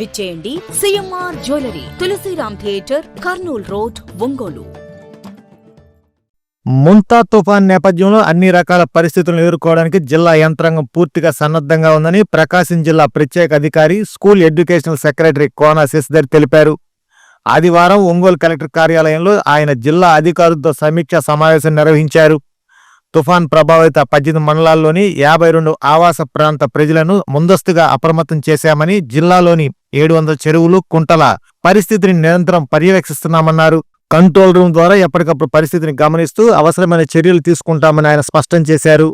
విచ్చేయండి CMR jewellery Tulasiram theatre Kurnool road Ongole. Montha తుఫాన్ నేపథ్యంలో అన్ని రకాల పరిస్థితులను ఎదుర్కోవడానికి జిల్లా యంత్రాంగం పూర్తిగా సన్నద్ధంగా ఉందని ప్రకాశం జిల్లా ప్రత్యేక అధికారి school educational secretary Kona Sasidhar తెలిపారు. ఆదివారం ఒంగోలు కలెక్టర్ కార్యాలయంలో ఆయన జిల్లా అధికారులతో సమీక్ష సమావేశం నిర్వహించారు. తుఫాన్ ప్రభావిత పద్దెనిమిది మండలాల్లోని యాభై రెండు ఆవాస ప్రాంత ప్రజలను ముందస్తుగా అప్రమత్తం చేశామని జిల్లాలోని ఏడు వందల చెరువులు కుంటల పరిస్థితిని నిరంతరం పర్యవేక్షిస్తున్నామన్నారు. కంట్రోల్ రూమ్ ద్వారా ఎప్పటికప్పుడు పరిస్థితిని గమనిస్తూ అవసరమైన చర్యలు తీసుకుంటామని ఆయన స్పష్టం చేశారు.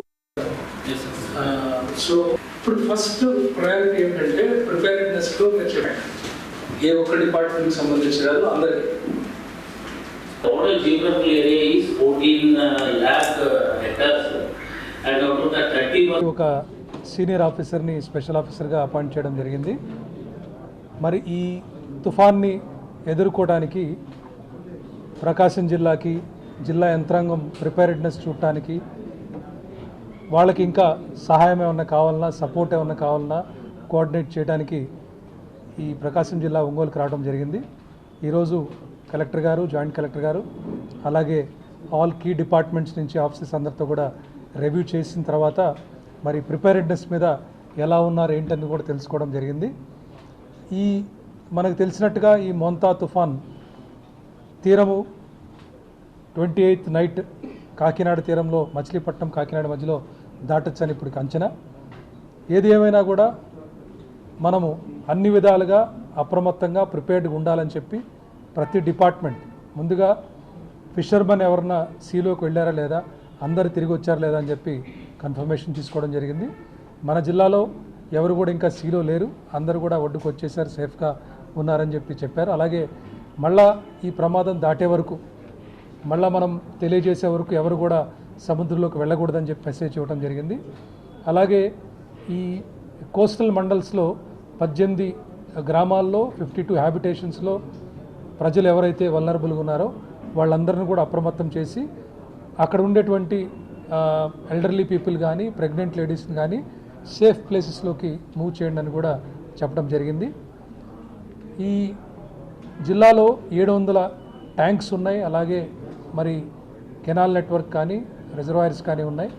సో ఇప్పుడు ఫస్ట్ ప్రయారిటీ ఏంటంటే ప్రిపేర్నెస్లో మీరు చెప్పండి ఏ ఒక్క డిపార్ట్మెంట్కి సంబంధించిన వాళ్ళు అందరికీ Total geographical area is 14 uh, uh, 31 ఒక సీనియర్ ఆఫీసర్ని స్పెషల్ ఆఫీసర్గా అపాయింట్ చేయడం జరిగింది. మరి ఈ తుఫాన్ని ఎదుర్కోవడానికి ప్రకాశం జిల్లాకి జిల్లా యంత్రాంగం ప్రిపేర్డ్నెస్ చూడటానికి వాళ్ళకి ఇంకా సహాయం ఏమన్నా కావాలన్నా సపోర్ట్ ఏమన్నా కావాలన్నా కోఆర్డినేట్ చేయడానికి ఈ ప్రకాశం జిల్లా ఒంగోలుకి రావడం జరిగింది. ఈరోజు కలెక్టర్ గారు జాయింట్ కలెక్టర్ గారు అలాగే ఆల్ కీ డిపార్ట్మెంట్స్ నుంచి ఆఫీసెస్ అందరితో కూడా రివ్యూ చేసిన తర్వాత మరి ప్రిపేర్డ్నెస్ మీద ఎలా ఉన్నారు ఏంటని కూడా తెలుసుకోవడం జరిగింది. ఈ మనకు తెలిసినట్టుగా ఈ మోంతా తుఫాన్ తీరము ట్వంటీ ఎయిత్ నైట్ కాకినాడ తీరంలో మచిలీపట్నం కాకినాడ మధ్యలో దాటొచ్చని ఇప్పుడు అంచనా. ఏది ఏమైనా కూడా మనము అన్ని విధాలుగా అప్రమత్తంగా ప్రిపేర్డ్గా ఉండాలని చెప్పి ప్రతి డిపార్ట్మెంట్ ముందుగా ఫిషర్మెన్ ఎవరన్నా సీలోకి వెళ్ళారా లేదా అందరు తిరిగి వచ్చారా లేదా అని చెప్పి కన్ఫర్మేషన్ తీసుకోవడం జరిగింది. మన జిల్లాలో ఎవరు కూడా ఇంకా సీలో లేరు. అందరూ కూడా ఒడ్డుకు వచ్చేసారు. సేఫ్గా ఉన్నారని చెప్పి చెప్పారు. అలాగే మళ్ళా ఈ ప్రమాదం దాటే వరకు మళ్ళా మనం తెలియజేసే వరకు ఎవరు కూడా సముద్రంలోకి వెళ్ళకూడదని చెప్పి మెసేజ్ ఇవ్వడం జరిగింది. అలాగే ఈ కోస్టల్ మండల్స్లో పద్దెనిమిది గ్రామాల్లో ఫిఫ్టీ టూ హ్యాబిటేషన్స్లో ప్రజలు ఎవరైతే వల్నరబుల్గా ఉన్నారో వాళ్ళందరిని కూడా అప్రమత్తం చేసి అక్కడ ఉండేటువంటి ఎల్డర్లీ పీపుల్ కానీ ప్రెగ్నెంట్ లేడీస్ని కానీ సేఫ్ ప్లేసెస్లోకి మూవ్ చేయండి అని కూడా చెప్పడం జరిగింది. ఈ జిల్లాలో ఏడు వందల ట్యాంక్స్ ఉన్నాయి. అలాగే మరి కెనాల్ నెట్వర్క్ కానీ రిజర్వాయర్స్ కానీ ఉన్నాయి.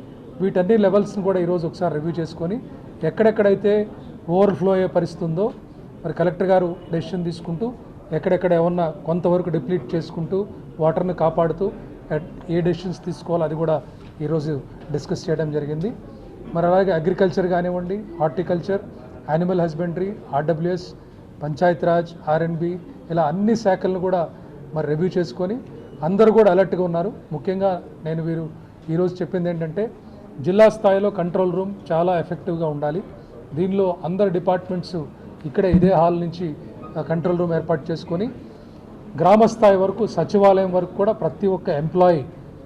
వీటన్ని లెవెల్స్ని కూడా ఈరోజు ఒకసారి రివ్యూ చేసుకొని ఎక్కడెక్కడైతే ఓవర్ఫ్లో అయ్యే పరిస్థితి ఉందో మరి కలెక్టర్ గారు డెసిషన్ తీసుకుంటూ ఎక్కడెక్కడ ఏమన్నా కొంతవరకు డిప్లీట్ చేసుకుంటూ వాటర్ని కాపాడుతూ ఏ డెసిషన్స్ తీసుకోవాలో అది కూడా ఈరోజు డిస్కస్ చేయడం జరిగింది. మరి అలాగే అగ్రికల్చర్ కానివ్వండి horticulture animal husbandry RWS Panchayati Raj R and B ఇలా అన్ని శాఖలను కూడా మరి రివ్యూ చేసుకొని అందరూ కూడా అలర్ట్గా ఉన్నారు. ముఖ్యంగా నేను వీరు ఈరోజు చెప్పింది ఏంటంటే జిల్లా స్థాయిలో కంట్రోల్ రూమ్ చాలా ఎఫెక్టివ్గా ఉండాలి. దీనిలో అందరు డిపార్ట్మెంట్స్ ఇక్కడే ఇదే హాల్ నుంచి కంట్రోల్ రూమ్ ఏర్పాటు చేసుకొని గ్రామ స్థాయి వరకు సచివాలయం వరకు కూడా ప్రతి ఒక్క ఎంప్లాయీ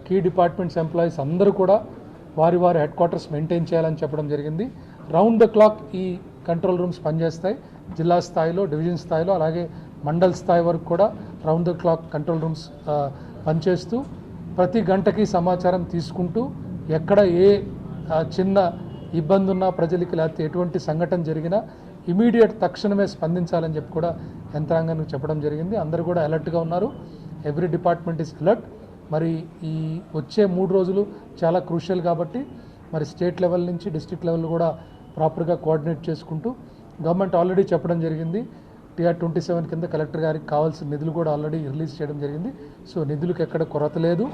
కీ డిపార్ట్మెంట్స్ ఎంప్లాయీస్ అందరూ కూడా వారి వారి హెడ్ క్వార్టర్స్ మెయింటైన్ చేయాలని చెప్పడం జరిగింది. రౌండ్ ద క్లాక్ ఈ కంట్రోల్ రూమ్స్ పనిచేస్తాయి. జిల్లా స్థాయిలో డివిజన్ స్థాయిలో అలాగే మండల్ స్థాయి వరకు కూడా round the clock control rooms పనిచేస్తూ ప్రతి గంటకి సమాచారం తీసుకుంటూ ఎక్కడ ఏ చిన్న ఇబ్బంది ఉన్నా ప్రజలకి లేకపోతే ఎటువంటి సంఘటన జరిగినా ఇమీడియట్ తక్షణమే స్పందించాలని చెప్పి కూడా యంత్రాంగానికి చెప్పడం జరిగింది. అందరూ కూడా అలర్ట్గా ఉన్నారు. Every department is alert. మరి ఈ వచ్చే మూడు రోజులు చాలా క్రూషియల్ కాబట్టి మరి స్టేట్ లెవెల్ నుంచి డిస్ట్రిక్ట్ లెవెల్ కూడా ప్రాపర్గా కోఆర్డినేట్ చేసుకుంటూ గవర్నమెంట్ ఆల్రెడీ చెప్పడం జరిగింది. టీఆర్ ట్వంటీ సెవెన్ కింద కలెక్టర్ గారికి కావాల్సిన నిధులు కూడా ఆల్రెడీ రిలీజ్ చేయడం జరిగింది. సో నిధులకు ఎక్కడ కొరత లేదు.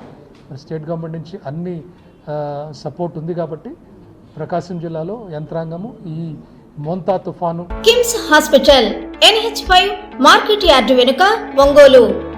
మరి స్టేట్ గవర్నమెంట్ నుంచి అన్ని సపోర్ట్ ఉంది కాబట్టి ప్రకాశం జిల్లాలో యంత్రాంగము ఈ మోంతా తుఫాను KIMS hospital NH five market yard వెనుక ఒంగోలు.